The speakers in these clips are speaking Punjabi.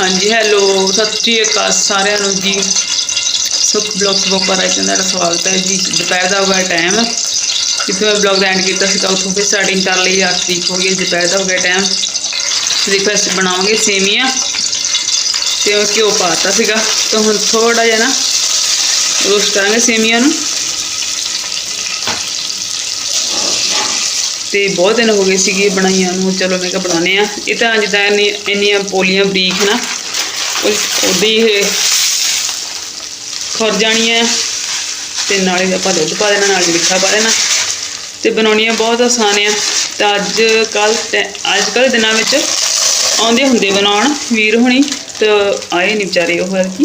ਹਾਂਜੀ ਹੈਲੋ ਸਤਿ ਸ਼੍ਰੀ ਅਕਾਲ ਸਾਰਿਆਂ ਨੂੰ ਜੀ। ਸੁਖ ਬਲੌਗ ਬੋਪਰ ਆਈ ਦਾ ਸਵਾਗਤ ਹੈ ਜੀ। ਦੁਪਹਿਰ ਦਾ ਹੋ ਗਿਆ ਟਾਈਮ ਜਿੱਥੇ ਮੈਂ ਬਲੌਗ ਦਾ ਐਂਡ ਕੀਤਾ ਸੀਗਾ ਉੱਥੋਂ ਫਿਰ ਸਟਾਰਟਿੰਗ ਕਰ ਲਈ ਅੱਠ ਤਰੀਕ ਹੋ ਗਈ ਦੁਪਹਿਰ ਦਾ ਹੋ ਗਿਆ ਟਾਈਮ ਦੇਖੋ ਅਸੀਂ ਬਣਾਵਾਂਗੇ, ਸੇਮੀਆਂ। ਤੇ ਉਹ ਘਿਓ ਪਾਤਾ ਸੀਗਾ। ਤਾਂ ਹੁਣ ਥੋੜਾ ਜਿਹਾ ਨਾ ਰੋਸਟ ਕਰਾਂਗੇ ਸੇਮੀਆਂ ਨੂੰ। ਤੇ ਬਹੁਤ ਦਿਨ ਹੋ ਗਏ ਸੀਗੇ ਬਣਾਈਆਂ ਨੂੰ, ਚਲੋ ਮੈਂ ਕਿਹਾ ਬਣਾਉਣੇ ਆ ਇਹ ਤਾਂ ਜਿੱਦਾਂ ਇੰਨੀ, ਇੰਨੀਆਂ ਪੋਲੀਆਂ ਬਰੀਕ ਨਾ ਉਹਦੀ ਇਹ ਖੁਰ ਹੈ ਤੇ ਨਾਲੇ ਆਪਾਂ ਦੁੱਧ ਪਾ ਦੇਣਾ, ਨਾਲ ਮਿੱਠਾ ਪਾ ਦੇਣਾ ਤੇ ਬਣਾਉਣੀਆਂ ਬਹੁਤ ਆਸਾਨ ਆ। ਤਾਂ ਅੱਜ ਕੱਲ ਅੱਜ ਕੱਲ ਦਿਨਾਂ ਵਿੱਚ ਆਉਂਦੇ ਹੁੰਦੇ ਬਣਾਉਣ ਵੀਰ ਹੁਣੀ, ਤਾਂ ਆਏ ਨਹੀਂ ਵਿਚਾਰੇ ਉਹ ਹਰ ਕੀ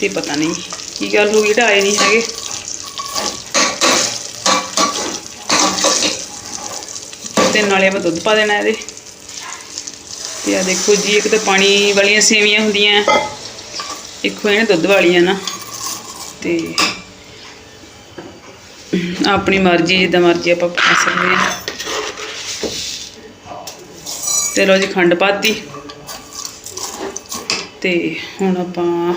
ਤੇ ਪਤਾ ਨਹੀਂ ਕੀ ਗੱਲ ਹੋ ਗਈ, ਤਾਂ ਆਏ ਨਹੀਂ ਹੈਗੇ। ਤੇ ਨਾਲੇ ਆਪਾਂ ਦੁੱਧ ਪਾ ਦੇਣਾ ਇਹਦੇ। ਤੇ ਆ ਦੇਖੋ ਜੀ, ਇੱਕ ਤਾਂ ਪਾਣੀ ਵਾਲੀਆਂ ਸੇਵੀਆਂ ਹੁੰਦੀਆਂ। ਇੱਕ ਹੋਏ ਨੇ ਦੁੱਧ ਵਾਲੀਆਂ ਨਾ। ਤੇ ਆਪਣੀ ਮਰਜ਼ੀ, ਜਿੱਦਾਂ ਮਰਜ਼ੀ ਆਪਾਂ ਪਾ ਸਕਦੇ ਹਾਂ। ਤੇ ਲੋ ਜੀ, ਖੰਡ ਪਾਤੀ। ਤੇ ਹੁਣ ਆਪਾਂ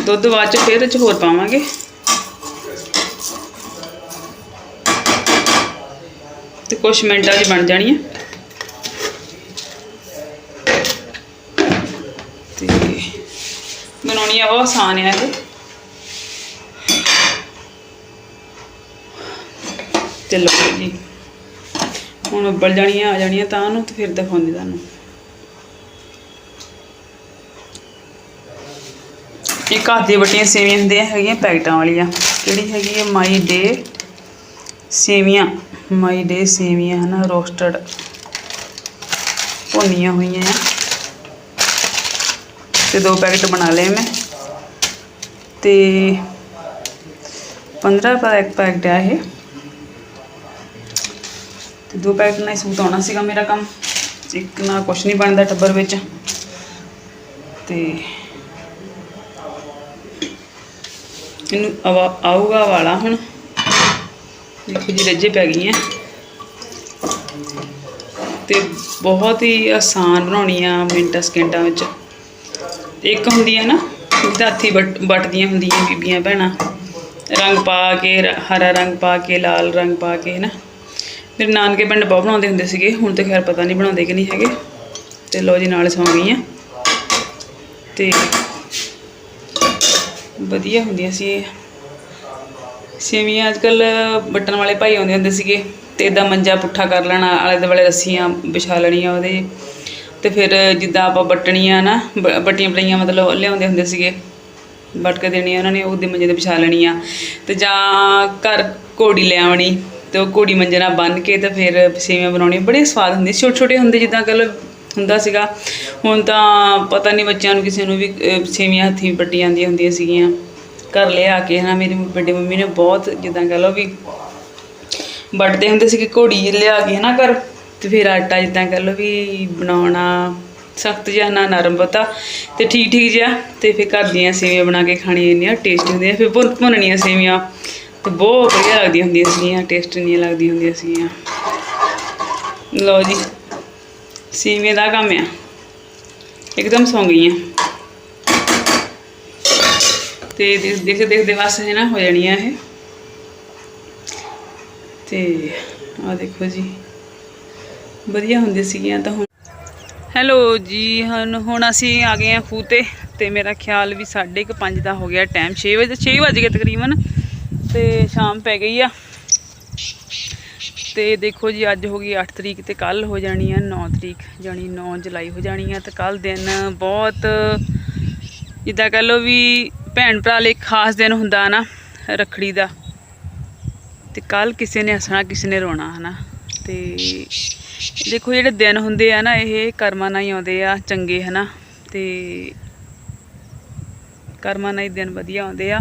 ਦੁੱਧ ਬਾਅਦ ਚ ਫਿਰ ਇਹ ਚ ਹੋਰ ਪਾਵਾਂਗੇ। ਕੁਝ ਮਿੰਟਾਂ 'ਚ ਬਣ ਜਾਣੀ ਹੈ। ਤੇ ਬਣਾਉਣੀ ਆ ਬਹੁਤ ਆਸਾਨ ਹੈ ਇਹ ਤੇ ਲਓ ਜੀ, ਹੁਣ ਉੱਬਲ ਜਾਣੀਆਂ ਆ ਜਾਣੀਆਂ ਤਾਂ ਨੂੰ ਤੇ ਫਿਰ ਦਿਖਾਉਂਦੀ ਤੁਹਾਨੂੰ। ਇਹ ਘਰ ਦੀਆਂ ਵੱਟੀਆਂ ਸੇਵੀਆਂ ਹੁੰਦੀਆਂ ਹੈਗੀਆਂ, ਪੈਕਟਾਂ ਵਾਲੀਆਂ। ਕਿਹੜੀ ਹੈਗੀ ਹੈ ਮਾਈ ਡੇ ਸੇਵੀਆਂ, ਮਾਈ ਡੇ ਸੇਵੀਆਂ ਹਨਾ ਰੋਸਟਡ ਭੁੰਨੀਆਂ ਹੋਈਆਂ ਆ। ਤੇ ਦੋ ਪੈਕਟ ਬਣਾ ਲਏ ਮੈਂ। ਤੇ 15 ਦਾ ਇੱਕ ਪੈਕਟ ਆ ਇਹ। ਤੇ ਦੋ ਪੈਕਟ ਨਾਲ ਹੀ ਸੂਟ ਆਉਣਾ ਸੀਗਾ ਮੇਰਾ ਕੰਮ। ਇੱਕ ਨਾਲ ਕੁਛ ਨਹੀਂ ਬਣਦਾ ਟੱਬਰ ਵਿੱਚ। ਤੇ ਇਹਨੂੰ ਆਵਾ- ਆਊਗਾ ਵਾਲਾ ਹੁਣ। ਦੇਖੋ ਜੀ, ਰੱਜੇ ਪੈ ਗਈਆਂ। ਤੇ ਬਹੁਤ ਹੀ ਆਸਾਨ ਬਣਾਉਣੀ ਆ ਮਿੰਟਾਂ ਸਕਿੰਟਾਂ ਵਿੱਚ। ਇੱਕ ਹੁੰਦੀ ਆ ਨਾ ਜਿਹਦਾ ਹੱਥੀ ਵੱਟਦੀਆਂ ਹੁੰਦੀਆਂ ਬੀਬੀਆਂ ਭੈਣਾਂ। ਰੰਗ ਪਾ ਕੇ ਹਰਾ ਰੰਗ ਪਾ ਕੇ, ਲਾਲ ਰੰਗ ਪਾ ਕੇ ਹੈ ਨਾ ਮੇਰੇ ਨਾਨਕੇ ਪਿੰਡ ਬਹੁਤ ਬਣਾਉਂਦੇ ਹੁੰਦੇ ਸੀਗੇ, ਹੁਣ ਤਾਂ ਖੈਰ ਪਤਾ ਨਹੀਂ ਬਣਾਉਂਦੇ ਕਿ ਨਹੀਂ ਹੈਗੇ। ਤੇ ਲੋ ਜੀ, ਨਾਲ ਸੌਂ ਗਈਆਂ। ਤੇ ਵਧੀਆ ਹੁੰਦੀਆਂ ਸੀ ਇਹ। ਸੇਵੀਆਂ ਅੱਜਕੱਲ ਬਟਨ ਵਾਲੇ ਭਾਈ ਆਉਂਦੇ ਹੁੰਦੇ ਸੀਗੇ ਤੇ ਇਦਾਂ ਮੰਜਾ ਪੁੱਠਾ ਕਰ ਲੈਣਾ ਆਲੇ ਦੁਆਲੇ ਰੱਸੀਆਂ ਵਿਛਾ ਲੈਣੀਆਂ ਉਹਦੇ। ਤੇ ਫਿਰ ਜਿੱਦਾਂ ਆਪਾਂ ਬਟਣੀਆਂ ਨਾ ਬ- ਬਟੀਆਂ ਬਟੀਆਂ ਮਤਲਬ ਲਿਆਉਂਦੇ ਹੁੰਦੇ ਸੀਗੇ। ਵੱਟ ਕੇ ਦੇਣੀਆਂ ਉਹਨਾਂ ਨੇ ਉਹਦੇ ਮੰਜੇ ਤੇ ਵਿਛਾ ਲੈਣੀਆਂ। ਤੇ ਜਾਂ ਘਰ ਘੋੜੀ ਲੈ ਆਉਣੀ ਤੇ ਉਹ ਘੋੜੀ ਮੰਜੇ ਨਾਲ ਬੰਨ੍ਹ ਕੇ ਤੇ ਫਿਰ ਸੇਵੀਆਂ ਬਣਾਉਣੀਆਂ। ਬੜੇ ਸਵਾਦ ਹੁੰਦੇ ਛੋਟੇ ਛੋਟੇ ਹੁੰਦੇ ਜਿੱਦਾਂ ਕੱਲ ਹੁੰਦਾ ਸੀਗਾ। ਹੁਣ ਤਾਂ ਪਤਾ ਨਹੀਂ ਬੱਚਿਆਂ ਨੂੰ ਕਿਸੇ ਨੂੰ ਵੀ ਅਹ, ਸੇਵੀਆਂ ਹੱਥੀਂ ਵੱਟੀਆਂ ਜਾਂਦੀਆਂ ਹੁੰਦੀਆਂ ਸੀਗੀਆਂ। ਘਰ ਲਿਆ ਕੇ ਹਨਾ, ਮੇਰੀ ਵੱਡੀ ਮੰਮੀ ਨੇ ਬਹੁਤ ਜਿੱਦਾਂ ਕਹ ਲਓ ਵੀ ਵੱਟਦੇ ਹੁੰਦੇ ਸੀ ਕਿ ਘੋੜੀ ਲਿਆ ਕੇ ਹਨਾ ਘਰ, ਤੇ ਫਿਰ ਆਟਾ ਜਿੱਦਾਂ ਕਹ ਲਓ ਵੀ ਬਣਾਉਣਾ, ਸਖਤ ਜਿਹਾ ਨਾ ਨਰਮ ਪਤਾ, ਤੇ ਠੀਕ ਠੀਕ ਜਿਹਾ, ਤੇ ਫਿਰ ਘਰ ਦੀਆਂ ਸੇਵੀਆਂ ਬਣਾ ਕੇ ਖਾਣੀਆਂ ਇੰਨੀਆਂ ਟੇਸਟੀ ਹੁੰਦੀਆਂ, ਫਿਰ ਭੁੰਨ ਭੁੰਨਣੀਆਂ ਸੇਵੀਆਂ, ਤੇ ਬਹੁਤ ਵਧੀਆ ਲੱਗਦੀਆਂ ਹੁੰਦੀਆਂ ਸੀਗੀਆਂ ਟੇਸਟ ਨਹੀਂ ਲੱਗਦੀਆਂ ਹੁੰਦੀਆਂ ਸੀਗੀਆਂ। ਲਓ ਜੀ, ਸੇਵੀਆਂ ਦਾ ਕੰਮ ਆ, ਇੱਕਦਮ ਸੌਂ ਗਈਆਂ। ਤੇ ਦੇਖ ਦੇਖਦੇ ਬਸ ਹੈ ਨਾ ਹੋ ਜਾਣੀਆਂ ਇਹ। ਤੇ ਆ ਦੇਖੋ ਜੀ। ਵਧੀਆ ਹੁੰਦੇ ਸੀਗੀਆਂ ਤਾਂ ਹੁਣ। ਹੈਲੋ ਜੀ, ਹੁਣ ਹੁਣ ਅਸੀਂ ਆ ਗਏ ਆ ਖੂਹ ਤੇ ਤੇ ਮੇਰਾ ਖਿਆਲ ਵੀ 5:30 ਦਾ ਹੋ ਗਿਆ ਟਾਈਮ 6 ਵਜੇ 6 ਵਜ ਗਏ ਤਕਰੀਬਨ ਤੇ ਸ਼ਾਮ ਪੈ ਗਈ ਆ। ਤੇ ਦੇਖੋ ਜੀ, ਅੱਜ ਹੋ ਗਈ 8 ਤਰੀਕ ਤੇ ਕੱਲ ਹੋ ਜਾਣੀ ਆ 9 ਤਰੀਕ, ਜਾਣੀ 9 ਜੁਲਾਈ ਹੋ ਜਾਣੀ ਆ ਤੇ ਕੱਲ ਦਿਨ ਬਹੁਤ ਜਿੱਦਾਂ ਕਹ ਲਓ ਵੀ ਭੈਣ ਭਰਾ ਲਈ ਖਾਸ ਦਿਨ ਹੁੰਦਾ ਨਾ, ਰੱਖੜੀ ਦਾ। ਤੇ ਕੱਲ ਕਿਸੇ ਨੇ ਹੱਸਣਾ, ਕਿਸੇ ਨੇ ਰੋਣਾ, ਹਨਾ। ਤੇ ਦੇਖੋ, ਜਿਹੜੇ ਦਿਨ ਹੁੰਦੇ ਆ ਨਾ, ਇਹ ਕਰਮਾਂ ਨਾਲ ਹੀ ਆਉਂਦੇ ਆ, ਚੰਗੇ, ਹਨਾ। ਤੇ ਕਰਮਾਂ ਨਾਲ ਹੀ ਦਿਨ ਵਧੀਆ ਆਉਂਦੇ ਆ।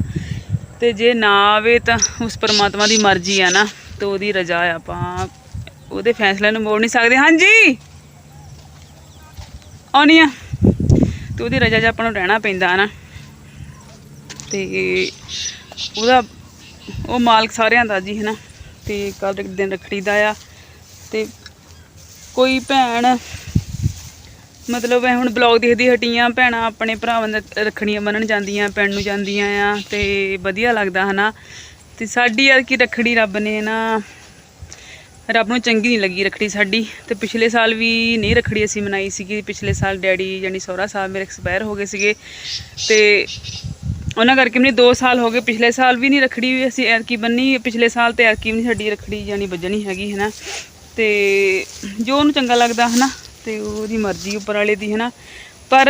ਤੇ ਜੇ ਨਾ ਆਵੇ ਤਾਂ ਉਸ ਪਰਮਾਤਮਾ ਦੀ ਮਰਜ਼ੀ ਆ ਨਾ, ਤੇ ਉਹਦੀ ਰਜ਼ਾ ਆ। ਆਪਾਂ ਉਹਦੇ ਫੈਸਲੇ ਨੂੰ ਮੋੜ ਨਹੀਂ ਸਕਦੇ। ਹਾਂਜੀ! ਆਉਣੀ ਆ। ਤੇ ਉਹਦੀ ਰਜ਼ਾ 'ਚ ਆਪਾਂ ਨੂੰ ਰਹਿਣਾ ਪੈਂਦਾ ਨਾ ਤੇ ਉਹਦਾ, ਉਹ ਮਾਲਕ ਸਾਰਿਆਂ ਦਾ ਜੀ, ਹਨਾ। ਤੇ ਕੱਲ ਦਿਨ ਰੱਖੜੀ ਦਾ ਆ। ਤੇ ਕੋਈ ਭੈਣ, ਮਤਲਬ ਮੈਂ ਹੁਣ ਬਲੌਗ ਦੇਖਦੀ ਹਟੀਆਂ, ਭੈਣਾਂ ਆਪਣੇ ਭਰਾਵਾਂ ਦਾ ਰੱਖੜੀਆਂ ਬੰਨਣ ਜਾਂਦੀਆਂ ਪੈਣ ਨੂੰ ਜਾਂਦੀਆਂ ਆ, ਤੇ ਵਧੀਆ ਲੱਗਦਾ, ਹਨਾ। ਤੇ ਸਾਡੀ ਯਾਰ ਕੀ ਰੱਖੜੀ ਰੱਬ ਨੇ ਨਾ, ਰੱਬ ਨੂੰ ਚੰਗੀ ਨਹੀਂ ਲੱਗੀ ਰੱਖੜੀ ਸਾਡੀ। ਤੇ ਪਿਛਲੇ ਸਾਲ ਵੀ ਨਹੀਂ ਰੱਖੜੀ ਅਸੀਂ ਮਨਾਈ ਸੀਗੀ। ਪਿਛਲੇ ਸਾਲ ਡੈਡੀ ਯਾਨੀ ਸਹੁਰਾ ਸਾਹਿਬ ਮੇਰੇ ਐਕਸਪਾਇਰ ਹੋ ਗਏ ਸੀਗੇ। ਤੇ ਉਹਨਾਂ ਕਰਕੇ ਮੈਨੂੰ 2 ਸਾਲ ਹੋ ਗਏ, ਪਿਛਲੇ ਸਾਲ ਵੀ ਨਹੀਂ ਰੱਖੜੀ ਵੀ ਅਸੀਂ ਐਰਕੀ ਬੰਨੀ ਪਿਛਲੇ ਸਾਲ ਤੇ ਐਰਕੀ ਵੀ ਨਹੀਂ ਸਾਡੀ ਰੱਖੜੀ ਯਾਨੀ ਵੱਜਣੀ ਹੈਗੀ ਹੈ ਨਾ ਤੇ ਜੋ ਉਹਨੂੰ ਚੰਗਾ ਲੱਗਦਾ ਹੈ ਨਾ ਤੇ ਉਹਦੀ ਮਰਜ਼ੀ ਉੱਪਰ ਵਾਲੇ ਦੀ ਹੈ ਨਾ ਪਰ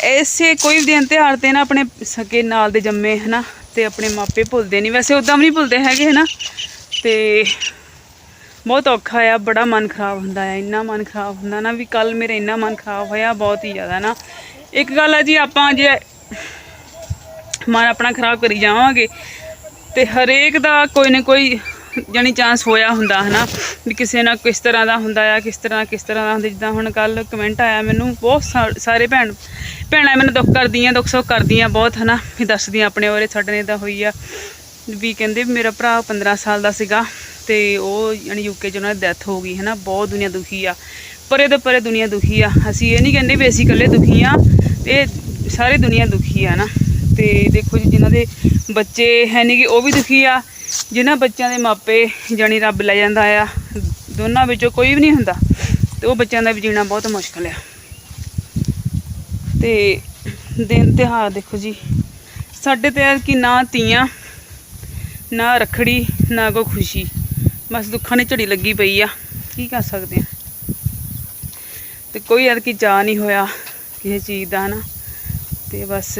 ਐਸੇ ਕੋਈ ਵੀ ਦਿਨ ਤਿਉਹਾਰ ਤੇ ਨਾ ਆਪਣੇ ਸਕੇ ਨਾਲ ਦੇ ਜੰਮੇ ਹੈ ਨਾ ਤੇ ਆਪਣੇ ਮਾਪੇ ਭੁੱਲਦੇ ਨਹੀਂ। ਵੈਸੇ ਉਦਾਂ ਵੀ ਨਹੀਂ ਭੁੱਲਦੇ ਹੈਗੇ ਹੈ ਨਾ ਤੇ ਬਹੁਤ ਔਖਾ ਆ, ਬੜਾ ਮਨ ਖਰਾਬ ਹੁੰਦਾ ਆ, ਇੰਨਾ ਮਨ ਖਰਾਬ ਹੁੰਦਾ ਨਾ ਵੀ ਕੱਲ ਮੇਰੇ ਇੰਨਾ ਮਨ ਖਰਾਬ ਹੋਇਆ, ਬਹੁਤ ਹੀ ਜ਼ਿਆਦਾ ਨਾ। ਇੱਕ ਗੱਲ ਆ ਜੀ, ਆਪਾਂ ਜੇ ਮਨ ਆਪਣਾ ਖਰਾਬ ਕਰੀ ਜਾਵਾਂਗੇ। ਤੇ ਹਰੇਕ ਦਾ ਕੋਈ ਨਾ ਕੋਈ ਜਾਨੀ ਚਾਂਸ ਹੋਇਆ ਹੁੰਦਾ, ਹਨਾ? ਵੀ ਕਿਸੇ ਨਾਲ ਕਿਸ ਤਰ੍ਹਾਂ ਦਾ ਹੁੰਦਾ ਆ, ਕਿਸ ਤਰ੍ਹਾਂ ਕਿਸ ਤਰ੍ਹਾਂ ਦਾ ਹੁੰਦਾ। ਜਿੱਦਾਂ ਹੁਣ ਕੱਲ ਕਮੈਂਟ ਆਇਆ ਮੈਨੂੰ, ਬਹੁਤ ਸਾ- ਸਾਰੇ ਭੈਣ, ਭੈਣਾਂ ਮੈਨੂੰ ਦੁੱਖ ਕਰਦੀਆਂ, ਦੁੱਖ ਸੁੱਖ ਕਰਦੀਆਂ ਬਹੁਤ, ਹਨਾ? ਵੀ ਦੱਸਦੀਆਂ ਆਪਣੇ ਬਾਰੇ, ਸਾਡੇ ਨੇ ਤਾਂ ਹੋਈ ਆ। ਵੀ ਕਹਿੰਦੇ ਵੀ ਮੇਰਾ ਭਰਾ 15 ਸਾਲ ਦਾ ਸੀਗਾ ਤੇ ਉਹ ਯਾਨੀ ਯੂਕੇ 'ਚ ਉਹਨਾਂ ਦੀ ਡੈਥ ਹੋ ਗਈ, ਹਨਾ? ਬਹੁਤ ਦੁਨੀਆ ਦੁਖੀ ਆ। ਪਰੇ ਤੋਂ ਪਰੇ ਦੁਨੀਆ ਦੁਖੀ ਆ। ਅਸੀਂ ਇਹ ਨਹੀਂ ਕਹਿੰਦੇ ਵੀ ਅਸੀਂ ਇਕੱਲੇ ਦੁਖੀ ਆ। ਤੇ ਸਾਰੀ ਦੁਨੀਆ ਦੁਖੀ ਆ ਨਾ। ਤੇ ਦੇਖੋ ਜੀ, ਜਿਨ੍ਹਾਂ ਦੇ ਬੱਚੇ ਹੈ ਨਹੀਂ ਕਿ ਉਹ ਵੀ ਦੁਖੀ ਆ। ਜਿਨ੍ਹਾਂ ਬੱਚਿਆਂ ਦੇ ਮਾਪੇ ਜਾਣੀ ਰੱਬ ਲੈ ਜਾਂਦਾ ਆ, ਦੋਨਾਂ ਵਿੱਚੋਂ ਕੋਈ ਵੀ ਨਹੀਂ ਹੁੰਦਾ। ਤੇ ਉਹ ਬੱਚਿਆਂ ਦਾ ਵੀ ਜੀਣਾ ਬਹੁਤ ਮੁਸ਼ਕਲ ਆ। ਤੇ ਦਿਨ ਤਿਉਹਾਰ ਦੇਖੋ ਜੀ, ਸਾਡੇ ਤੇ ਕਿ ਨਾ ਤੀਆਂ ਨਾ ਰਖੜੀ, ਨਾ ਕੋਈ ਖੁਸ਼ੀ। ਬਸ ਦੁੱਖਾਂ ਨੇ ਝੜੀ ਲੱਗੀ ਪਈ ਆ। ਕੀ ਕਰ ਸਕਦੇ ਆ? ਤੇ ਕੋਈ ਯਾਰ ਕੀ ਚਾਹ ਨਹੀਂ ਹੋਇਆ ਕਿਸੇ ਚੀਜ਼ ਦਾ ਨਾ ਤੇ ਬਸ,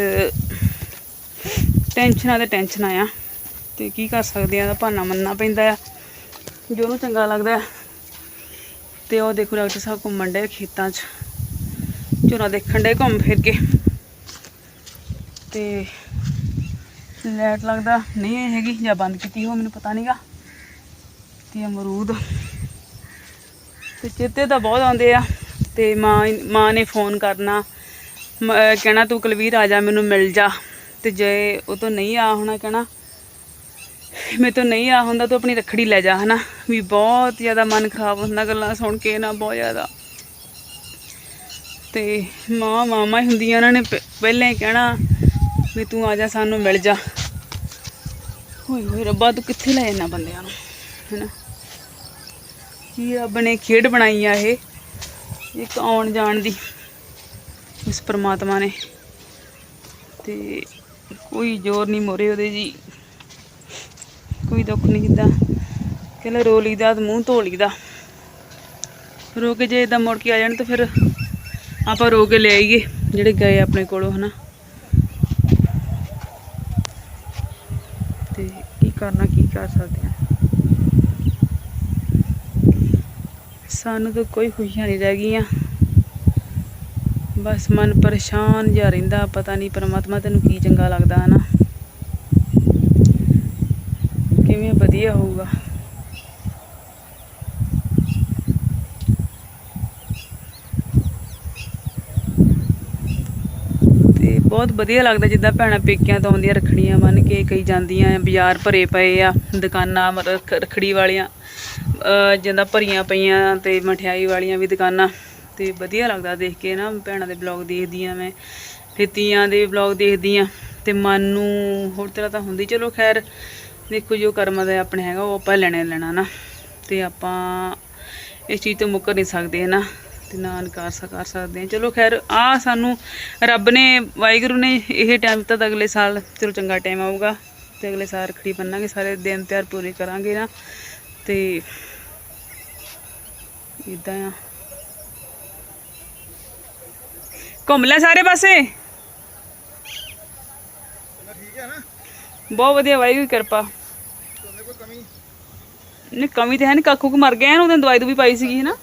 ਟੈਨਸ਼ਨਾਂ ਤੇ ਟੈਨਸ਼ਨਾਂ ਆ। ਤੇ ਕੀ ਕਰ ਸਕਦੇ ਆ ਦਾ ਬਹਾਨਾ ਮੰਨਣਾ ਪੈਂਦਾ ਆ। ਜੋ ਉਹਨੂੰ ਚੰਗਾ ਲੱਗਦਾ ਆ। ਤੇ ਉਹ ਦੇਖੋ ਡਾਕਟਰ ਸਾਹਿਬ ਘੁੰਮਣ ਡੇ ਖੇਤਾਂ 'ਚ। ਝੋਨਾ ਦੇਖਣ ਡੇ ਘੁੰਮ ਫਿਰ ਕੇ। ਤੇ ਲਾਈਟ ਲੱਗਦਾ ਨਹੀਂ ਆਈ ਹੈਗੀ ਜਾਂ ਬੰਦ ਕੀਤੀ ਹੋ ਮੈਨੂੰ ਪਤਾ ਨਹੀਂਗਾ। ਤੇ ਅਮਰੂਦ ਤੇ ਚੇਤੇ ਤਾਂ ਬਹੁਤ ਆਉਂਦੇ ਆ। ਤੇ ਮਾਂ ਮਾਂ ਨੇ ਫੋਨ ਕਰਨਾ। ਕਹਿਣਾ ਤੂੰ ਕੁਲਵੀਰ ਆ ਜਾ, ਮੈਨੂੰ ਮਿਲ ਜਾ। ਤੇ ਜੇ ਉਹ ਤੋਂ ਨਹੀਂ ਆ ਹੋਣਾ ਕਹਿਣਾ, ਮੇਰੇ ਤੋਂ ਨਹੀਂ ਆ ਹੁੰਦਾ, ਤੂੰ ਆਪਣੀ ਰੱਖੜੀ ਲੈ ਜਾ, ਹਨਾ? ਵੀ ਬਹੁਤ ਜ਼ਿਆਦਾ ਮਨ ਖਰਾਬ ਹੁੰਦਾ ਗੱਲਾਂ ਸੁਣ ਕੇ ਨਾ, ਬਹੁਤ ਜ਼ਿਆਦਾ। ਤੇ ਮਾਂ ਮਾਮਾ ਹੀ ਹੁੰਦੀਆਂ, ਉਹਨਾਂ ਨੇ ਪ- ਪਹਿਲਾਂ ਹੀ ਕਹਿਣਾ ਵੀ ਤੂੰ ਆ ਜਾ, ਸਾਨੂੰ ਮਿਲ ਜਾ। ਹੋਏ ਹੋਏ ਰੱਬਾ, ਤੂੰ ਕਿੱਥੇ ਲੈ ਜਾਣਾ ਬੰਦਿਆਂ ਨੂੰ, ਹੈਨਾ? ਕੀ ਰੱਬ ਨੇ ਖੇਡ ਬਣਾਈ ਆ ਇਹ, ਇੱਕ ਆਉਣ ਜਾਣ ਦੀ। ਇਸ ਪ੍ਰਮਾਤਮਾ ਨੇ। ਤੇ ਕੋਈ ਜ਼ੋਰ ਨਹੀਂ ਮੋਰੇ ਉਹਦੇ ਜੀ। ਕੋਈ ਦੁੱਖ ਨਹੀਂ ਕਿਦਾ ਕਹਿੰਦਾ ਰੋ ਲਈਦਾ ਮੂੰਹ ਧੋ ਲਈਦਾ। ਰੋ ਕੇ ਜੇ ਇਦਾਂ ਮੁੜ ਕੇ ਆ ਜਾਣ ਤਾਂ ਫਿਰ ਆਪਾਂ ਰੋ ਕੇ ਲੈ ਆਈਏ, ਜਿਹੜੇ ਗਏ ਆਪਣੇ ਕੋਲੋਂ, ਹਨਾ। ਤੇ ਕੀ ਕਰਨਾ, ਕੀ ਕਰ ਸਕਦੇ ਆ। ਸਾਨੂੰ ਤਾਂ ਕੋਈ ਖੁਸ਼ੀਆਂ ਨਹੀਂ ਰਹਿ ਗਈਆਂ। ਬਸ ਮਨ ਪਰੇਸ਼ਾਨ ਜਿਹਾ ਰਹਿੰਦਾ, ਪਤਾ ਨਹੀਂ ਪਰਮਾਤਮਾ ਤੈਨੂੰ ਕੀ ਚੰਗਾ ਲੱਗਦਾ, ਹਨਾ? ਕਿਵੇਂ ਵਧੀਆ ਹੋਊਗਾ। ਤੇ ਬਹੁਤ ਵਧੀਆ ਲੱਗਦਾ ਜਿੱਦਾਂ ਭੈਣਾਂ ਪੇਕਿਆਂ ਤੋਂ ਆਉਂਦੀਆਂ ਰੱਖੜੀਆਂ ਬੰਨ ਕੇ ਕਈ ਜਾਂਦੀਆਂ ਆ, ਬਾਜ਼ਾਰ ਭਰੇ ਪਏ ਆ, ਦੁਕਾਨਾਂ ਮਤਲਬ ਰੱਖ- ਰੱਖੜੀ ਵਾਲੀਆਂ, ਅਹ ਜਿੱਦਾਂ ਭਰੀਆਂ ਪਈਆਂ ਤੇ ਮਠਿਆਈ ਵਾਲੀਆਂ ਵੀ ਦੁਕਾਨਾਂ। ਤੇ ਵਧੀਆ ਲੱਗਦਾ ਦੇਖ ਕੇ ਨਾ, ਭੈਣਾਂ ਦੇ ਬਲੌਗ ਦੇਖਦੀ ਆ ਮੈਂ ਫਿਰ ਤੀਆਂ ਦੇ ਬਲੌਗ ਦੇਖਦੀ ਆ, ਤੇ ਮਨ ਨੂੰ ਹੋਰ ਤਰ੍ਹਾਂ ਤਾਂ ਹੁੰਦੀ, ਚਲੋ ਖੈਰ, ਦੇਖੋ ਜੋ ਕਰਮਾਂ ਦਾ ਆਪਣੇ ਹੈਗਾ, ਉਹ ਆਪਾਂ ਲੈਣੇ ਲੈਣਾ ਨਾ, ਤੇ ਆਪਾਂ ਇਸ ਚੀਜ਼ ਤੋਂ ਮੁੱਕਰ ਨਹੀਂ ਸਕਦੇ ਨਾ ਤੇ ਨਾ ਇਨਕਾਰ ਸਕ- ਕਰ ਸਕਦੇ ਹਾਂ ਚਲੋ ਖੈਰ, ਆ ਸਾਨੂੰ ਰੱਬ ਨੇ, ਵਾਹਿਗੁਰੂ ਨੇ ਇਹ ਟਾਈਮ ਤਾਂ ਅਗਲੇ ਸਾਲ, ਚਲੋ ਚੰਗਾ ਟਾਈਮ ਆਊਗਾ, ਤੇ ਅਗਲੇ ਸਾਲ ਰੱਖੜੀ ਬੰਨਾਂਗੇ, ਸਾਰੇ ਦਿਨ ਤਿਆਰ ਪੂਰੇ ਕਰਾਂਗੇ ਨਾ, ਤੇ ਇਦਾਂ ਆ। ਘੁੰਮ ਲੈ ਸਾਰੇ ਪਾਸੇ। ਬਹੁਤ ਵਧੀਆ ਵਾਹਿਗੁਰੂ ਦੀ ਕਿਰਪਾ। ਨਹੀਂ, ਕਮੀ ਤੇ ਹੈ ਨਹੀਂ ਕੱਖੂ ਕੁ ਮਰ ਗਿਆ ਇਹਨੂੰ ਉਹਨੇ ਦਵਾਈ ਦੂਈ ਪਾਈ ਸੀਗੀ ਨਾ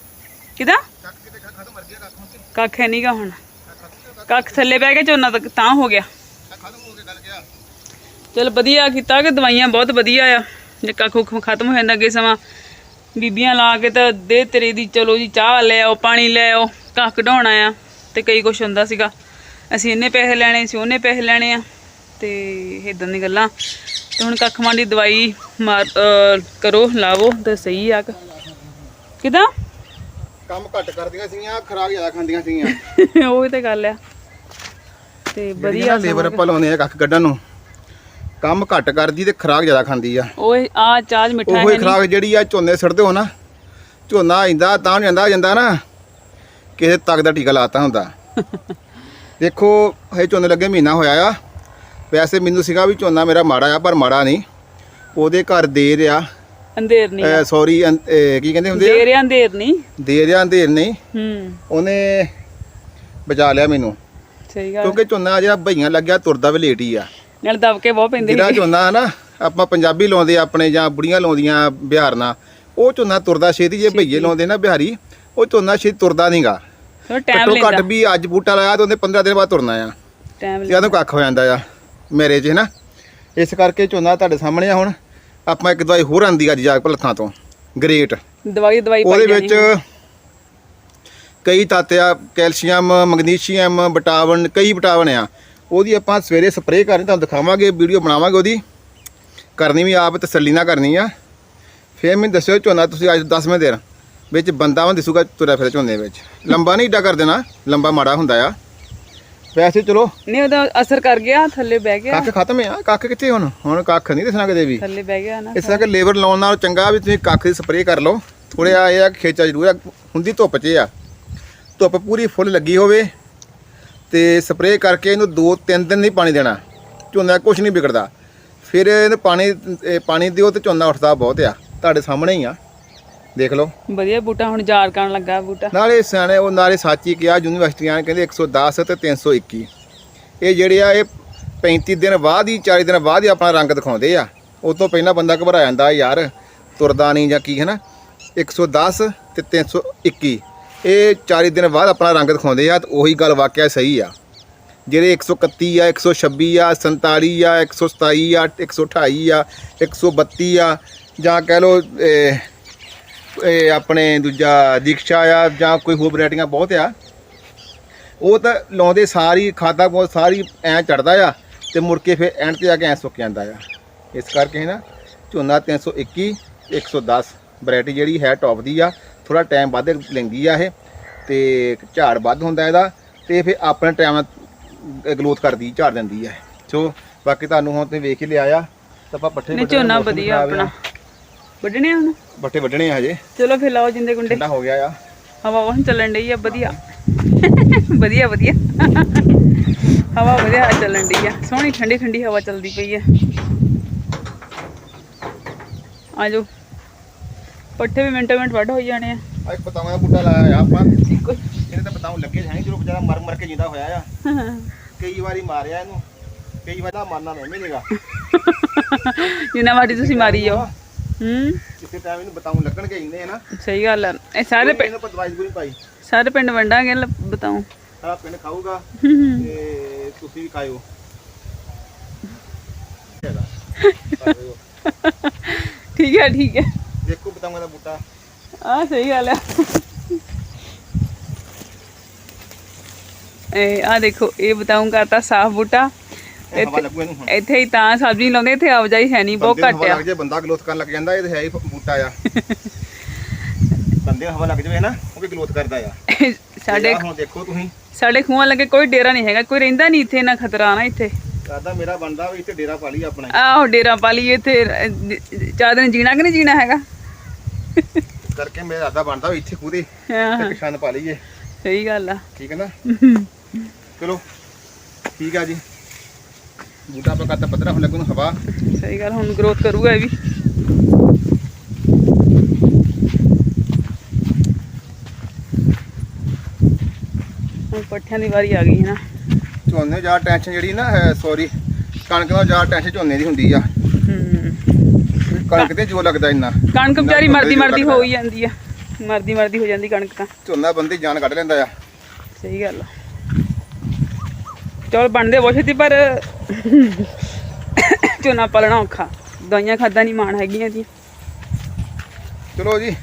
ਕਿਦਾਂ? ਕੱਖ ਹੈ ਨਹੀਂਗਾ ਹੁਣ। ਕੱਖ ਥੱਲੇ ਪੈ ਗਿਆ, ਝੋਨਾ ਤਾਂ ਤਾਂ ਹੋ ਗਿਆ। ਚਲ ਵਧੀਆ ਕੀਤਾ ਕਿ ਦਵਾਈਆਂ ਬਹੁਤ ਵਧੀਆ ਆ। ਜੇ ਕੱਖ ਕੁੱਖ ਖਤਮ ਹੋ ਜਾਂਦਾ ਅੱਗੇ ਸਮਾਂ, ਬੀਬੀਆਂ ਲਾ ਕੇ ਤਾਂ ਦੇ ਤੇਰੇ ਦੀ, ਚਲੋ ਜੀ, ਚਾਹ ਲੈ ਆਓ, ਪਾਣੀ ਲੈ ਆਓ, ਕੱਖ ਕਢਾਉਣਾ ਆ ਤੇ ਕਈ ਕੁਛ ਹੁੰਦਾ ਸੀਗਾ। ਅਸੀਂ ਇੰਨੇ ਪੈਸੇ ਲੈਣੇ ਸੀ ਉਹਨੇ ਪੈਸੇ ਲੈਣੇ ਆ ਤੇ ਇਦਾਂ ਦੀ ਗੱਲਾਂ। ਤੇ ਹੁਣ ਕੱਖ ਮਾਂ ਦੀ ਦਵਾਈ ਕਰੋ ਲਾਵੋ ਤਾਂ ਸਹੀ ਆ ਕਿਦਾਂ? ਕੰਮ ਘੱਟ ਕਰਦੀਆਂ ਸੀਗੀਆਂ ਖਰਾਬ ਜ਼ਿਆਦਾ ਖਾਂਦੀਆਂ ਸੀਗੀਆਂ। ਉਹ ਤੇ ਗੱਲ ਆ। ਤੇ ਵਧੀਆ ਲੇਬਰ ਆਪਾਂ ਲਾਉਂਦੇ ਆ ਕੱਖ ਕੱਢਣ ਨੂੰ ਕੰਮ ਘੱਟ ਕਰਦੀ ਤੇ ਖਰਾਕ ਜ਼ਿਆਦਾ ਖਾਂਦੀ ਆ। ਓਏ ਆ ਚਾਜ ਮਿੱਠਾ ਉਹੀ ਹੈ ਖਰਾਕ ਜਿਹੜੀ ਆ ਝੋਨੇ ਸਿੱਟਦੇ ਹੋ ਨਾ ਝੋਨਾ ਆਂਦਾ ਤਾਂ ਆਂਦਾ ਜਾਂਦਾ ਨਾ। ਕਿਸੇ ਤੱਕ ਦਾ ਟੀਕਾ ਲਾਤਾ ਹੁੰਦਾ। ਦੇਖੋ ਇਹ ਝੋਨੇ ਲੱਗੇ ਮਹੀਨਾ ਹੋਇਆ ਆ। ਵੈਸੇ ਮੈਨੂੰ ਸੀਗਾ ਵੀ ਝੋਨਾ ਮੇਰਾ ਮਾੜਾ ਆ ਪਰ ਮਾੜਾ ਨਹੀਂ। ਉਹਦੇ ਘਰ ਦੇਰ ਆ। ਅੰਧੇਰ ਨਹੀਂ ਸੌਰੀ ਕੀ ਕਹਿੰਦੇ ਹੁੰਦੇ ਦੇਰ ਆ ਅੰਧੇਰ ਨਹੀਂ। ਦੇਰ ਆ ਅੰਧੇਰ ਨਹੀਂ। ਹੂੰ। ਉਹਨੇ ਬਚਾ ਲਿਆ ਮੈਨੂੰ। ਸਹੀ ਗੱਲ। ਕਿਉਂਕਿ ਝੋਨਾ ਜਿਹੜਾ ਭਈਆਂ ਲੱਗਿਆ ਤੁਰਦਾ ਵੀ ਲੇਟ ਹੀ ਆ। ਨਾਲ ਦਬਕੇ ਬਹੁਤ ਪੈਂਦੇ ਜਿਹੜਾ ਝੋਨਾ ਹੈ ਨਾ ਆਪਾਂ ਪੰਜਾਬੀ ਲਾਉਂਦੇ ਆਪਣੇ ਜਾਂ ਬੁੜੀਆਂ ਲਾਉਂਦੀਆਂ ਬਿਹਾਰ ਨਾਲ ਉਹ ਝੋਨਾ ਤੁਰਦਾ ਛੇਤੀ ਜੇ ਭਈਏ ਲਾਉਂਦੇ ਨਾ ਬਿਹਾਰੀ ਉਹ ਝੋਨਾ ਛੇਤੀ ਤੁਰਦਾ ਨਹੀਂਗਾ ਥੋੜਾ ਟਾਈਮ ਘੱਟੋ ਲੈਂਦਾ ਘੱਟ ਵੀ ਅੱਜ ਬੂਟਾ ਲਾਇਆ ਤਾਂ ਉਹਨੇ 15 ਦਿਨ ਬਾਅਦ ਤੁਰਨਾ ਆ। ਟਾਈਮ ਜਦੋਂ ਕੱਖ ਹੋ ਜਾਂਦਾ ਆ ਮੇਰੇ 'ਚ ਨਾ ਇਸ ਕਰਕੇ ਝੋਨਾ ਤੁਹਾਡੇ ਸਾਹਮਣੇ ਆ ਹੁਣ। ਆਪਾਂ ਇੱਕ ਦਵਾਈ ਹੋਰ ਆਂਦੀ ਅੱਜ ਜਾ ਕੇ ਭਲੱਥਾਂ ਤੋਂ ਗ੍ਰੇਟ। ਦਵਾਈ ਦਵਾਈ ਪਾਈ ਉਹਦੇ ਜਾਣੀ ਵਿੱਚ ਕਈ ਤੱਤ ਆ ਕੈਲਸ਼ੀਅਮ ਮੈਗਨੀਸ਼ੀਅਮ ਵਿਟਾਮਿਨ ਕਈ ਵਿਟਾਮਿਨ ਆ। ਉਹਦੀ ਆਪਾਂ ਸਵੇਰੇ ਸਪਰੇਅ ਕਰਨੀ ਤੁਹਾਨੂੰ ਦਿਖਾਵਾਂਗੇ ਵੀਡੀਓ ਬਣਾਵਾਂਗੇ ਉਹਦੀ। ਕਰਨੀ ਵੀ ਆਪ ਤਸੱਲੀ ਨਾਲ ਕਰਨੀ ਆ। ਫੇਰ ਮੈਨੂੰ ਦੱਸਿਓ ਝੋਨਾ ਤੁਸੀਂ ਅੱਜ 10ਵੇਂ ਦਿਨ। ਵਿੱਚ ਬੰਦਾ ਵਾ ਦਿਸੂਗਾ ਤੁਰਿਆ ਫਿਰ ਝੋਨੇ ਵਿੱਚ। ਲੰਬਾ ਨਹੀਂ ਏਡਾ ਕਰ ਦੇਣਾ ਲੰਬਾ ਮਾੜਾ ਹੁੰਦਾ ਆ। ਵੈਸੇ ਚਲੋ ਨਹੀਂ ਉਹਦਾ ਅਸਰ ਕਰ ਗਿਆ ਥੱਲੇ ਬਹਿ ਗਿਆ। ਕੱਖ ਖਤਮ ਆ ਕੱਖ ਕਿੱਥੇ ਹੁਣ? ਹੁਣ ਕੱਖ ਨਹੀਂ ਦਿਸਣਾ ਕਿਤੇ ਵੀ। ਥੱਲੇ ਬਹਿ ਗਿਆ ਨਾ ਇਸ ਤਰ੍ਹਾਂ ਕਿ ਲੇਬਰ ਲਾਉਣ ਨਾਲ ਚੰਗਾ ਵੀ ਤੁਸੀਂ ਕੱਖ ਦੀ ਸਪਰੇਅ ਕਰ ਲਓ। ਥੋੜ੍ਹਾ ਇਹ ਆ ਖੇਚਾ ਜ਼ਰੂਰ ਆ, ਹੁੰਦੀ ਧੁੱਪ 'ਚ ਆ। ਧੁੱਪ ਪੂਰੀ ਫੁੱਲ ਲੱਗੀ ਹੋਵੇ ਤੇ ਸਪਰੇਅ ਕਰਕੇ ਇਹਨੂੰ 2-3 ਦਿਨ ਨਹੀਂ ਪਾਣੀ ਦੇਣਾ। ਝੋਨਾ ਕੁਝ ਨਹੀਂ ਵਿਗੜਦਾ। ਫਿਰ ਇਹਨੂੰ ਪਾਣੀ ਪਾਣੀ ਦਿਓ ਤੇ ਝੋਨਾ ਉੱਠਦਾ ਬਹੁਤ ਆ। ਤੁਹਾਡੇ ਸਾਹਮਣੇ ਹੀ ਆ। ਦੇਖ ਲਓ। ਵਧੀਆ ਬੂਟਾ ਹੁਣ ਜਾਰ ਕਰਨ ਲੱਗਾ ਬੂਟਾ। ਨਾਲੇ ਸਿਆਣੇ ਉਹ ਨਾਲੇ ਸਾਚੀ ਕਿਹਾ ਯੂਨੀਵਰਸਿਟੀਆਂ ਨੇ ਕਹਿੰਦੇ 110 ਤੇ 321 ਇਹ ਜਿਹੜੇ ਆ ਇਹ 35 ਦਿਨ ਬਾਅਦ ਹੀ 40 ਦਿਨ ਬਾਅਦ ਹੀ ਆਪਣਾ ਰੰਗ ਦਿਖਾਉਂਦੇ ਆ। ਉਸ ਤੋਂ ਪਹਿਲਾਂ ਬੰਦਾ ਘਬਰਾ ਜਾਂਦਾ ਯਾਰ ਤੁਰਦਾ ਨਹੀਂ ਜਾਂ ਕੀ ਹੈ ਨਾ 110 ਤੇ 321 ਇਹ 40 ਦਿਨ ਬਾਅਦ ਆਪਣਾ ਰੰਗ ਦਿਖਾਉਂਦੇ ਆ ਤੇ ਉਹੀ ਗੱਲ ਵਾਕਿਆ ਸਹੀ ਆ। ਜਿਹੜੇ 131 ਆ 126 ਆ 47 ਆ 127 ਆ 128 ਆ 132 ਆ ਜਾਂ ਕਹਿ ਲਓ ਇਹ ਆਪਣੇ ਦੂਜਾ ਦੀਕਸ਼ਾ ਆ ਜਾਂ ਕੋਈ ਹੋਰ ਵੈਰਾਈਟੀਆਂ ਬਹੁਤ ਆ। ਉਹ ਤਾਂ ਲਾਉਂਦੇ ਸਾਰੀ ਖਾਦਾ ਬਹੁਤ ਸਾਰੀ ਐ ਚੜਦਾ ਆ ਤੇ ਮੁੜ ਕੇ ਫਿਰ ਐਂਡ ਤੇ ਆ ਕੇ ਐ ਸੁੱਕ ਜਾਂਦਾ ਆ। ਇਸ ਕਰਕੇ ਨਾ ਝੋਨਾ 321 110 ਵੈਰਾਈਟੀ ਜਿਹੜੀ ਹੈ ਟੌਪ ਦੀ ਆ। ਥੋੜਾ ਟਾਈਮ ਵੱਧ ਲੈਂਦੀ ਆ ਇਹ ਤੇ ਝਾੜ ਵੱਧ ਹੁੰਦਾ ਇਹਦਾ ਤੇ ਫਿਰ ਆਪਣੇ ਟਾਈਮ ਗਲੋਥ ਕਰਦੀ ਝਾੜ ਦਿੰਦੀ ਆ ਸੋ ਬਾਕੀ ਤੁਹਾਨੂੰ ਹੁਣ ਤੇ ਵੇਖ ਹੀ ਲਿਆ ਆ। ਤਾਂ ਆਪਾਂ ਪੱਠੇ ਝੋਨਾ ਵਧੀਆ। ਆਪਣਾ। ਵੱਢਣੇ ਆ ਹੁਣ? ਪੱਠੇ ਵੱਢਣੇ ਆ ਹਜੇ। ਚਲੋ ਫਿਰ ਲਾਓ ਜਿੰਦੇ ਗੁੰਡੇ ਠੰਡਾ ਹੋ ਗਿਆ ਆ। ਹਵਾ ਵਾਹਨ ਚੱਲਣ ਡਈ ਆ ਵਧੀਆ। ਵਧੀਆ ਵਧੀਆ। ਹਵਾ ਵਧੀਆ ਚੱਲਣ ਡਈ ਆ। ਸੋਹਣੀ ਠੰਡੀ ਠੰਡੀ ਹਵਾ ਚੱਲਦੀ ਪਈ ਆ। ਆਜੋ। ਪੱਠੇ ਵੀ ਮਿੰਟੋ ਮਿੰਟ ਵੱਢ ਹੋਈ ਜਾਣੇ ਆ। ਆ ਇੱਕ ਬਤਾਵਾਂ ਦਾ ਬੂਟਾ ਲਾਇਆ ਆ ਆਪਾਂ। ਹੀ। ਇਹਨੇ ਤਾਂ ਬਤਾਉ ਲੱਗੇ ਹੈ ਜਦੋਂ ਵਿਚਾਰਾ ਮਰ ਮਰ ਕੇ ਜਿੰਦਾ ਹੋਇਆ ਆ। ਕਈ ਵਾਰੀ ਮਾਰਿਆ ਇਹਨੂੰ। ਕਈ ਵਾਰ ਮਰਨਾ ਮੈਂ ਵੀ ਨਹੀਂਗਾ ਜਿੰਨਾ ਵਾਰੀ ਤੁਸੀਂ ਮਾਰੀ ਜਾਓ। ਹੂੰ। ਕਿਸੇ ਟਾਈਮ ਇਹਨੂੰ ਬਤਾਉ ਲੱਗਣਗੇ ਇੰਨੇ ਨਾ ਸਹੀ ਗੱਲ ਆ। ਇਹ ਸਾਰੇ ਪਿੰ- ਇਹਨੂੰ ਆਪਾਂ ਦਵਾਈ ਦਵਾਈ ਪਾਈ। ਸਾਰੇ ਪਿੰਡ ਵੰਡਾਂਗੇ ਲ- ਬਤਾਓ ਸਾਰਾ ਪਿੰਡ ਖਾਊਗਾ ਤੇ ਤੁਸੀਂ ਵੀ ਖਾਇਓ। ਹੈਗਾ। ਖਾਇਓ। ਠੀਕ ਹੈ ਠੀਕ ਹੈ ਦੇਖੋ ਬਤਾਉਂਗਾ ਦਾ ਬੂਟਾ। ਆ ਸਹੀ ਗੱਲ ਆ। ਇਹ ਆ ਦੇਖੋ ਇਹ ਬਤਾਉਂ ਕਰਤਾ ਸਾਫ਼ ਬੂਟਾ। ਹਵਾ ਲੱਗੂ ਇਹਨੂੰ ਹੁਣ ਇੱਥੇ ਹੀ ਤਾਂ ਸਬਜ਼ੀ ਲਾਉਂਦੇ ਇੱਥੇ ਆਵਜਾਈ ਹੈ ਨਹੀਂ ਬਹੁਤ ਬੰਦੇ ਨੂੰ ਘੱਟ ਹਵਾ ਆ। ਲੱਗ ਜੇ ਬੰਦਾ ਗਲੋਥ ਕਰਨ ਲੱਗ ਜਾਂਦਾ ਇਹ ਤਾਂ ਹੈ ਹੀ ਬੂਟਾ ਆ। ਬੰਦੇ ਨੂੰ ਹਵਾ ਲੱਗ ਜਾਵੇ ਨਾ ਉਹ ਵੀ ਗਲੋਥ ਕਰਦਾ ਆ। ਸਾਡੇ ਆਹ ਹੁਣ ਦੇਖੋ ਤੁਸੀਂ। ਸਾਡੇ ਖੂਹਾਂ ਲੱਗੇ ਕੋਈ ਡੇਰਾ ਨਹੀਂ ਹੈਗਾ ਕੋਈ ਰਹਿੰਦਾ ਨਹੀਂ ਇੱਥੇ ਨਾ ਖਤਰਾ ਨਾ ਇੱਥੇ। ਦਾਦਾ ਮੇਰਾ ਬੰਦਾ ਵੀ ਇੱਥੇ ਡੇਰਾ ਪਾ ਲਈ ਆਪਣਾ ਆਹੋ ਡੇਰਾ ਪਾ ਲਈ ਇੱਥੇ ਅਹ, ਚਾਰ ਦਿਨ ਜੀਣਾ ਕਿ ਨਹੀਂ ਜੀਣਾ ਹੈਗਾ? ਇਸ ਕਰਕੇ ਮੇਰਾ ਦਾਦਾ ਬਣਦਾ ਵੀ ਇੱਥੇ ਖੂਦੇ ਹਾਂ ਤੇ ਪਾ ਲਈਏ। ਸਹੀ ਗੱਲ ਆ। ਠੀਕ ਹੈ ਨਾ? ਚਲੋ ਠੀਕ ਆ ਜੀ। ਬੂਟਾ ਆਪਾਂ ਕਰਤਾ ਪੱਧਰਾ ਹੁਣ ਲੱਗੂ ਨੂੰ ਹਵਾ। ਸਹੀ ਗੱਲ ਹੁਣ ਗਰੋਥ ਕਰੂਗਾ ਇਹ ਵੀ। ਹੁਣ ਪੱਠਿਆਂ ਦੀ ਵਾਰੀ ਆ ਗਈ ਹੈ ਨਾ। ਝੋਨੇ ਜਾ ਟੈਨਸ਼ਨ ਜਿਹੜੀ ਨਾ ਸੌਰੀ ਕਣਕ ਨਾਲ ਜਾ ਟੈਨਸ਼ਨ ਝੋਨੇ ਦੀ ਹੁੰਦੀ ਆ। ਕਣਕ ਤੇ ਜੋ ਲੱਗਦਾ ਇੰਨਾ। ਕਣਕ ਵਿਚਾਰੀ ਮਰਦੀ ਮਰਦੀ। ਹੋ ਹੀ ਜਾਂਦੀ ਆ। ਮਰਦੀ ਮਰਦੀ ਹੋ ਜਾਂਦੀ ਕਣਕ ਤਾਂ। ਝੋਨਾ ਬੰਦੇ ਜਾਨ ਕੱਢ ਲੈਂਦਾ ਆ। ਸਹੀ ਗੱਲ ਆ। ਚੌਲ ਬਣਦੇ ਬਹੁਤ ਛੇਤੀ ਪਰ ਝੋਨਾ ਪਾਲਣਾ ਔਖਾ। ਦਵਾਈਆਂ ਖਾਦਾਂ ਨਹੀਂ ਮਾਣ ਹੈਗੀਆਂ ਜੀ। ਚਲੋ ਜੀ,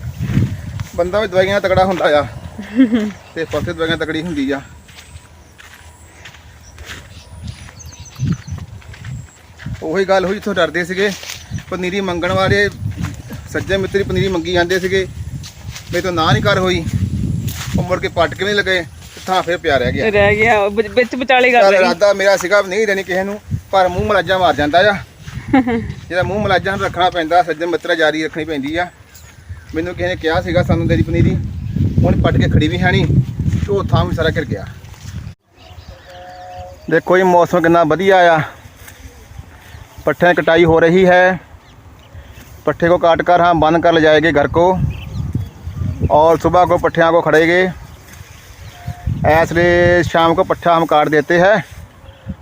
ਬੰਦਾ ਵੀ ਦਵਾਈਆਂ ਤਕੜਾ ਹੁੰਦਾ ਆ। ਤੇ ਫਸਲ ਦਵਾਈਆਂ ਤਕੜੀ ਹੁੰਦੀ ਆ। ਉਹੀ ਗੱਲ ਹੋਈ, ਜਿੱਥੋਂ ਡਰਦੇ ਸੀਗੇ, ਪਨੀਰੀ ਮੰਗਣ ਵਾਲੇ ਸੱਜੇ ਮਿੱਤਰੀ ਪਨੀਰੀ ਮੰਗੀ ਜਾਂਦੇ ਸੀਗੇ। ਮੇਰੇ ਤੋਂ ਨਾ ਨਹੀਂ ਕਰ ਹੋਈ। ਉਹ ਮੁੜ ਕੇ ਪੱਟ ਕੇ ਨਹੀਂ ਲੱਗੇ? ਤੇ ਥਾਂ ਫੇਰ ਪਿਆ ਰਹਿ ਗਿਆ ਰਹਿ ਗਿਆ ਉਹ ਵਿੱਚ- ਵਿੱਚ ਵਿਚਾਲੇ ਕਰ ਚੱਲ ਰਹੀ ਇਰਾਦਾ ਮੇਰਾ ਸੀਗਾ ਵੀ ਨਹੀਂ ਦੇਣੀ ਕਿਸੇ ਨੂੰ ਪਰ ਮੂੰਹ ਮਲਾਜਾ ਮਾਰ ਜਾਂਦਾ ਆ ਜਿਹੜਾ ਮੂੰਹ ਮਲਾਜਾ ਨੂੰ ਰੱਖਣਾ ਪੈਂਦਾ ਸੱਜਣ ਮਿੱਤਰਾ ਜਾਰੀ ਰੱਖਣੀ ਪੈਂਦੀ ਆ ਮੈਨੂੰ ਕਿਸੇ ਨੇ ਕਿਹਾ ਸੀਗਾ ਸਾਨੂੰ ਤੇਰੀ ਪਨੀਰੀ ਹੁਣ ਪੱਟ ਕੇ ਖੜੀ ਵੀ ਹੈ ਨਹੀਂ ਤੇ ਉਹ ਥਾਂ ਵੀ ਸਾਰਾ ਘਿਰ ਗਿਆ ਦੇਖੋ ਇਹ ਮੌਸਮ ਕਿੰਨਾ ਵਧੀਆ ਆ पट्ठे की कटाई हो रही है पट्ठे को काट कर हम बंद कर ले जाएंगे घर को और सुबह को पट्ठियाँ को खड़ेंगे ऐसे शाम को पट्ठा हम काट देते हैं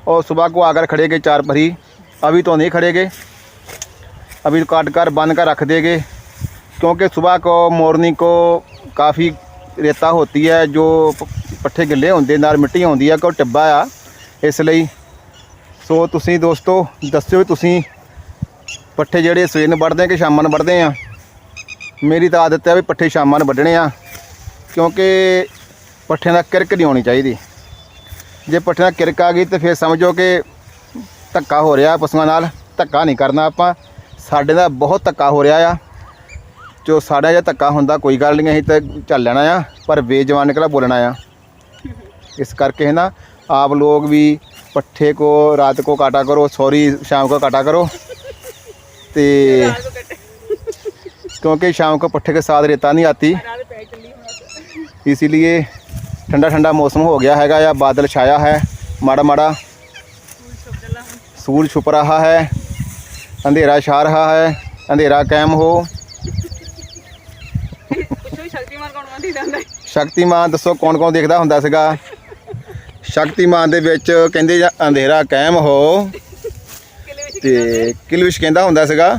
और सुबह को आकर खड़ेंगे चार भरी अभी तो नहीं खड़ेंगे अभी काट कर बंद कर रख देंगे क्योंकि सुबह को मॉर्निंग को काफ़ी रेता होती है जो प- पट्ठे गिले होंगे नाल मिट्टी होंदी है कोई टिब्बा आ ਇਸ ਲਈ ਸੋ ਤੁਸੀਂ ਦੋਸਤੋ ਦੱਸਿਓ ਵੀ ਤੁਸੀਂ ਪੱਠੇ ਜਿਹੜੇ ਸਵੇਰ ਨੂੰ ਵੱਢਦੇ ਕਿ ਸ਼ਾਮਾਂ ਨੂੰ ਵੱਢਦੇ ਆ ਮੇਰੀ ਤਾਂ ਆਦਤ ਹੈ ਵੀ ਪੱਠੇ ਸ਼ਾਮਾਂ ਨੂੰ ਵੱਢਣੇ ਆ ਕਿਉਂਕਿ ਪੱਠਿਆਂ ਦਾ ਕਿਰਕ ਨਹੀਂ ਹੋਣੀ ਚਾਹੀਦੀ ਜੇ ਪੱਠਿਆਂ ਦਾ ਕਿਰਕ ਆ ਗਈ ਤੇ ਫਿਰ ਸਮਝੋ ਕਿ ਧੱਕਾ ਹੋ ਰਿਹਾ ਪਸ਼ੂਆਂ ਨਾਲ ਧੱਕਾ ਨਹੀਂ ਕਰਨਾ ਆਪਾਂ ਸਾਡੇ ਦਾ ਬਹੁਤ ਧੱਕਾ ਹੋ ਰਿਹਾ ਆ ਜੋ ਸਾਡਾ ਜੇ ਧੱਕਾ ਹੁੰਦਾ ਕੋਈ ਗੱਲ ਨਹੀਂ ਅਸੀਂ ਤਾਂ ਚੱਲ ਲੈਣਾ ਆ ਪਰ ਬੇਜਵਾਨ ਨਿਕਲਾ ਬੋਲਣਾ ਆ इस करके है ना आप लोग भी पट्ठे को रात को काटा करो सॉरी शाम को काटा करो ते क्योंकि शाम को पट्ठे के साथ रेता नहीं आती इसीलिए ठंडा ठंडा मौसम हो गया हैगा या बादल छाया है माड़ा माड़ा सूरज छुप रहा है अंधेरा छा रहा है अंधेरा कैम हो ਪੁੱਛੋ ਸ਼ਕਤੀਮਾਨ ਕੌਣ ਕੌਣ ਦੀ ਜਾਂਦਾ ਸ਼ਕਤੀਮਾਨ ਦੱਸੋ ਕੌਣ ਕੌਣ ਦੇਖਦਾ ਹੁੰਦਾ ਸੀਗਾ ਸ਼ਕਤੀਮਾਨ ਦੇ ਵਿੱਚ ਕਹਿੰਦੇ ਜਾਂ ਅੰਧੇਰਾ ਕਾਇਮ ਹੋ ਕਿਲੇ ਵਿੱਚ ਤੇ ਕਿਲਵਿਸ਼ ਕਹਿੰਦਾ ਹੁੰਦਾ ਸੀਗਾ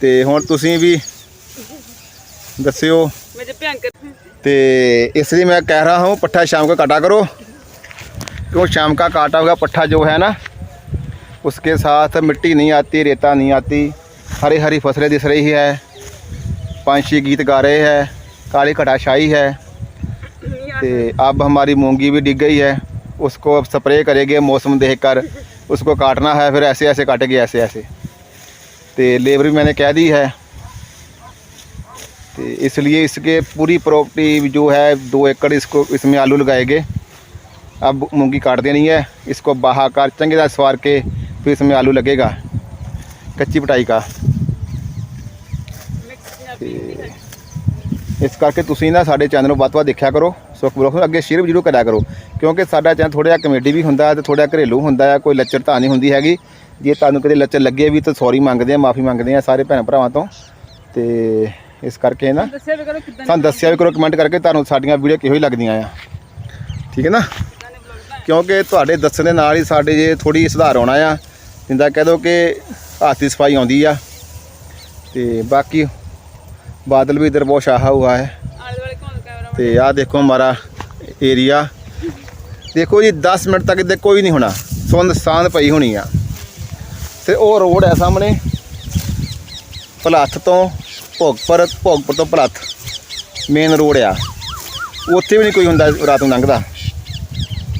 ਤੇ ਹੁਣ ਤੁਸੀਂ ਵੀ ਦੱਸਿਓ ਮੈਂ ਜੇ तो इसलिए मैं कह रहा हूँ, पट्ठा शाम का काटा करो। क्यों, शाम का काटा हुआ पट्ठा जो है ना, उसके साथ मिट्टी नहीं आती, रेता नहीं आती हरी हरी फ़सलें दिस रही है पंछी गीत गा रहे हैं, काली कटाशाही है। तो अब हमारी मूँगी भी डिग गई है, उसको अब स्प्रे करेंगे मौसम देख कर उसको काटना है, फिर ऐसे ऐसे काटेंगे ऐसे ऐसे तो लेबर भी मैंने कह दी है तो इसलिए इसके पूरी प्रॉपर्टी जो है दो एकड़ इसको इसमें आलू लगाएंगे अब मूंगी काट देनी है इसको बहा कर चंगे तरह सवार के फिर इसमें आलू लगेगा कच्ची पटाई का ਤੇ ਇਸ ਕਰਕੇ ਤੁਸੀਂ ਨਾ ਸਾਡੇ ਚੈਨਲ ਨੂੰ ਵੱਧ ਤੋਂ ਵੱਧ ਦੇਖਿਆ ਕਰੋ ਸੁਖ ਬਲੋਕ ਨੂੰ ਅੱਗੇ ਸ਼ੇਅਰ ਵੀ ਜ਼ਰੂਰ ਕਰਿਆ ਕਰੋ ਕਿਉਂਕਿ ਸਾਡਾ ਚੈਨਲ ਥੋੜ੍ਹਾ ਜਿਹਾ ਕਮੇਡੀ ਵੀ ਹੁੰਦਾ ਹੈ ਤੇ ਥੋੜ੍ਹਾ ਘਰੇਲੂ ਹੁੰਦਾ ਹੈ ਕੋਈ ਲੱਚਰ ਤਾਂ ਨਹੀਂ ਹੁੰਦੀ ਹੈਗੀ ਜੇ ਤੁਹਾਨੂੰ ਕਿਤੇ ਲੱਚਰ ਲੱਗੇ ਵੀ ਤਾਂ ਸੌਰੀ ਮੰਗਦੇ ਆ ਮਾਫੀ ਮੰਗਦੇ ਆ ਸਾਰੇ ਭੈਣ ਭਰਾਵਾਂ ਤੋਂ ਤੇ ਇਸ ਕਰਕੇ ਨਾ ਸਾਨੂੰ ਦੱਸਿਆ ਵੀ ਕਰੋ ਕਮੈਂਟ ਕਰਕੇ ਤੁਹਾਨੂੰ ਸਾਡੀਆਂ ਵੀਡੀਓ ਕਿਹੋ ਹੀ ਲੱਗਦੀਆਂ ਆ। ਠੀਕ ਹੈ ਨਾ? ਕਿਉਂਕਿ ਤੁਹਾਡੇ ਦੱਸਣ ਦੇ ਨਾਲ ਹੀ ਸਾਡੇ ਜੇ ਥੋੜੀ ਸੁਧਾਰ ਆਉਣਾ ਆ ਜਿੰਦਾ ਕਹਿ ਦੋ ਕਿ ਹੱਥ ਦੀ ਸਫ਼ਾਈ ਆਉਂਦੀ ਆ। ਤੇ ਬਾਕੀ ਬਾਦਲ ਵੀ ਇਧਰ ਬਹੁਤ ਛਾਹਾ ਹੋਇਆ ਹੈ। ਤੇ ਆਹ ਦੇਖੋ ਮਾਰਾ ਏਰੀਆ। ਦੇਖੋ ਜੀ 10 ਮਿੰਟ ਤੱਕ ਇੱਥੇ ਕੋਈ ਨਹੀਂ ਹੋਣਾ। ਸੁੰਨ ਸਾਂਦ ਪਈ ਹੋਣੀ ਆ। ਤੇ ਉਹ ਰੋਡ ਹੈ ਸਾਹਮਣੇ। ਭਲੱਥ ਤੋਂ ਭੋਗਪੁਰ ਭੋਗਪੁਰ ਤੋਂ ਭਲੱਥ ਮੇਨ ਰੋਡ ਆ ਉੱਥੇ ਵੀ ਨਹੀਂ ਕੋਈ ਹੁੰਦਾ ਰਾਤ ਨੂੰ ਲੰਘਦਾ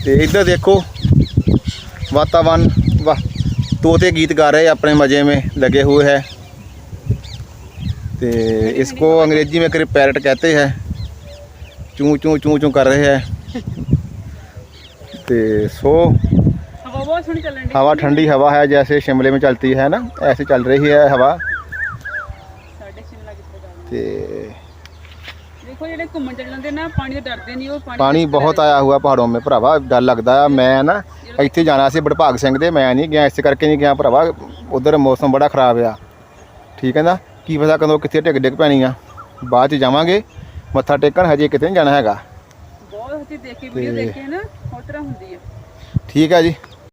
ਤੇ ਇੱਧਰ ਦੇਖੋ ਵਾਤਾਵਰਨ ਵਾਹ ਤੋਤੇ गीत गा रहे हैं अपने मज़े में लगे हुए हैं तो इसको अंग्रेजी में करीब पैरट कहते हैं चूं चूं चूं चूं कर रहे हैं तो सो ਹਵਾ ਬਹੁਤ ਸੋਹਣੀ ਚੱਲਣ ਦੀ हवा ठंडी हवा है जैसे शिमले में चलती है ना ऐसे चल रही है हवा ਤੇ ਦੇਖੋ ਜਿਹੜੇ ਘੁੰਮਣ ਚੱਲ ਜਾਂਦੇ ਨਾ ਪਾਣੀ ਤੋਂ ਡਰਦੇ ਨਹੀਂ ਉਹ ਪਾਣੀ ਪਾਣੀ ਬਹੁਤ ਆਇਆ हुआ ਪਹਾੜੋਂ में ਭਰਾਵਾ ਡਰ ਲੱਗਦਾ ਆ ਮੈਂ ਨਾ ਇੱਥੇ ਜਾਣਾ ਸੀ ਬੜਭਾਗ ਸਿੰਘ ਦੇ ਮੈਂ ਨਹੀਂ ਗਿਆ ਇਸੇ ਕਰਕੇ ਨਹੀਂ ਗਿਆ ਭਰਾਵਾ ਉਧਰ ਮੌਸਮ ਬੜਾ ਖਰਾਬ ਆ ਠੀਕ ਹੈ ਨਾ ਕੀ ਪਤਾ ਕਦੋਂ ਕਿੱਥੇ ਢਿੱਗ ਡਿੱਗ ਪੈਣੀ ਆ ਬਾਅਦ ਚ ਜਾਵਾਂਗੇ ਮੱਥਾ ਟੇਕਣ ਹਜੇ ਕਿਤੇ ਨਹੀਂ ਜਾਣਾ ਹੈਗਾ ਬਹੁਤ ਅਸੀਂ ਦੇਖ ਕੇ ਵੀਡੀਓ ਤੇ- ਦੇਖੇ ਨਾ ਹੋਰ ਤਰ੍ਹਾਂ ਹੁੰਦੀ ਆ ਠੀਕ ਹੈ ਜੀ